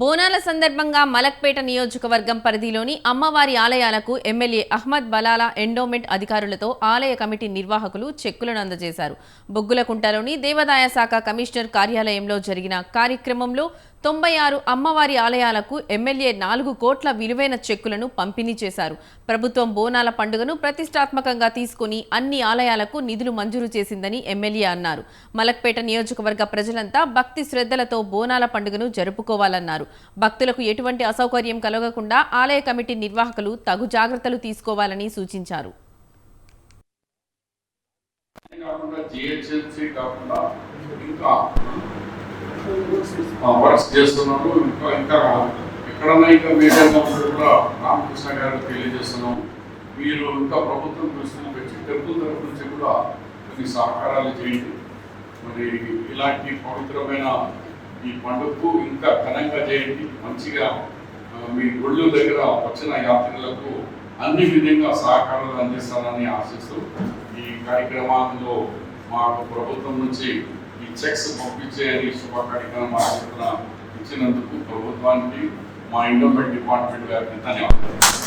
బోనాల సందర్భంగా మలక్పేట నియోజకవర్గం పరిధిలోని అమ్మవారి ఆలయాలకు ఎమ్మెల్యే అహ్మద్ బలాలా ఎండోమెంట్ అధికారులతో ఆలయ కమిటీ నిర్వాహకులు చెక్కులను అందజేశారు. బొగ్గులకుంటలోని దేవాదాయ శాఖ కమిషనర్ కార్యాలయంలో జరిగిన కార్యక్రమంలో తొంభై ఆరు అమ్మవారి ఆలయాలకు ఎమ్మెల్యే నాలుగు కోట్ల విలువైన చెక్కులను పంపిణీ చేశారు. ప్రభుత్వం బోనాల పండుగను ప్రతిష్టాత్మకంగా తీసుకుని అన్ని ఆలయాలకు నిధులు మంజూరు చేసిందని ఎమ్మెల్యే అన్నారు. మలక్పేట నియోజకవర్గ ప్రజలంతా భక్తి శ్రద్ధలతో బోనాల పండుగను జరుపుకోవాలన్నారు. భక్తులకు ఎటువంటి అసౌకర్యం కలగకుండా ఆలయ కమిటీ నిర్వాహకులు తగు జాగ్రత్తలు తీసుకోవాలని సూచించారు. కాకుండా జిహెచ్ఎంసీ కాకుండా ఇంకా వర్క్స్ చేస్తున్నాము ఇంకా ఇంకా ఎక్కడన్నా ఇంకా మీడియా కూడా రామకృష్ణ గారికి తెలియజేస్తున్నాం. మీరు ఇంకా ప్రభుత్వం దృష్టిని పెట్టి టెంపుల్ తరపు నుంచి కూడా కొన్ని సహకారాలు చేయండి. మరి ఇలాంటి పవిత్రమైన ఈ పండుగకు ఇంకా ఘనంగా చేయండి. మంచిగా మీ గుళ్ళు దగ్గర వచ్చిన యాత్రికులకు అన్ని విధంగా సహకారాలు అందిస్తానని ఆశిస్తూ ఈ కార్యక్రమాల్లో మాకు ప్రభుత్వం నుంచి ఈ చెక్స్ పంపించే అని శుభ కార్యక్రమం ఇచ్చినందుకు ప్రభుత్వానికి మా ఇండోమెంట్ డిపార్ట్మెంట్ గారికి ధన్యవాదాలు.